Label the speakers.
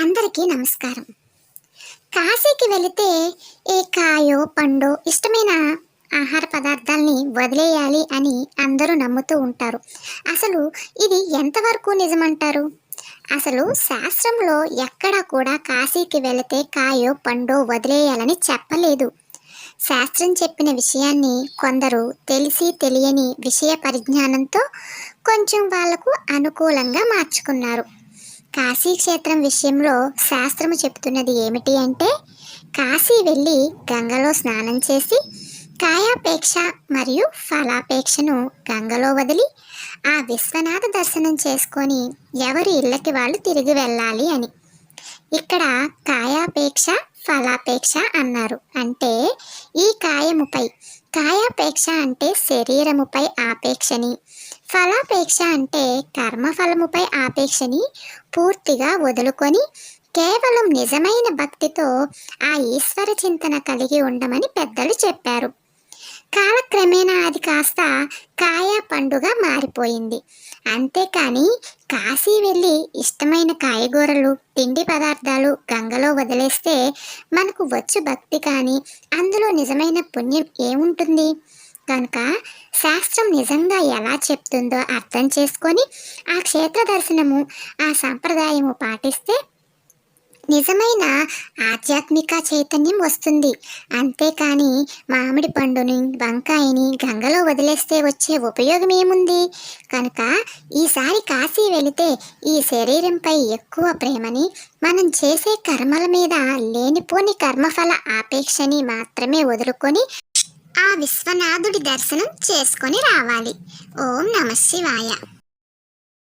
Speaker 1: అందరికీ నమస్కారం. కాశీకి వెళితే ఏ కాయో పండో ఇష్టమైన ఆహార పదార్థాల్ని వదిలేయాలి అని అందరూ నమ్ముతూ ఉంటారు. అసలు ఇది ఎంతవరకు నిజమంటారు? అసలు శాస్త్రంలో ఎక్కడా కూడా కాశీకి వెళితే కాయో పండో వదిలేయాలని చెప్పలేదు. శాస్త్రం చెప్పిన విషయాన్ని కొందరు తెలిసి తెలియని విషయ పరిజ్ఞానంతో కొంచెం వాళ్ళకు అనుకూలంగా మార్చుకున్నారు. కాశీ క్షేత్రం విషయంలో శాస్త్రము చెప్తున్నది ఏమిటి అంటే కాశీ వెళ్ళి గంగలో స్నానం చేసి కాయాపేక్ష మరియు ఫలాపేక్షను గంగలో వదిలి ఆ విశ్వనాథ దర్శనం చేసుకొని ఎవరి ఇళ్ళకి వాళ్ళు తిరిగి వెళ్ళాలి అని. ఇక్కడ కాయాపేక్ష ఫలాపేక్ష అన్నారు. అంటే ఈ కాయముపై. కాయాపేక్ష అంటే శరీరముపై ఆపేక్షని. ఫలాపేక్ష అంటే కర్మఫలముపై ఆపేక్షని పూర్తిగా వదులుకొని కేవలం నిజమైన భక్తితో ఆ ఈశ్వర చింతన కలిగి ఉండమని పెద్దలు చెప్పారు. కాలక్రమేణా అది కాస్త కాయ పండుగ మారిపోయింది. అంతేకాని కాశీ వెళ్ళి ఇష్టమైన కాయగూరలు తిండి పదార్థాలు గంగలో వదిలేస్తే మనకు వచ్చు భక్తి కానీ అందులో నిజమైన పుణ్యం ఏముంటుంది? కనుక శాస్త్రం నిజంగా ఎలా చెప్తుందో అర్థం చేసుకొని ఆ క్షేత్ర దర్శనము ఆ సంప్రదాయము పాటిస్తే నిజమైన ఆధ్యాత్మిక చైతన్యం వస్తుంది. అంతేకాని మామిడి పండుని వంకాయని గంగలో వదిలేస్తే వచ్చే ఉపయోగం ఏముంది? కనుక ఈసారి కాశీ వెళితే ఈ శరీరంపై ఎక్కువ ప్రేమని మనం చేసే కర్మల మీద లేనిపోని కర్మఫల ఆపేక్షని మాత్రమే వదులుకొని ఆ విశ్వనాథుడి దర్శనం చేసుకొని రావాలి. ఓం నమ శివాయ.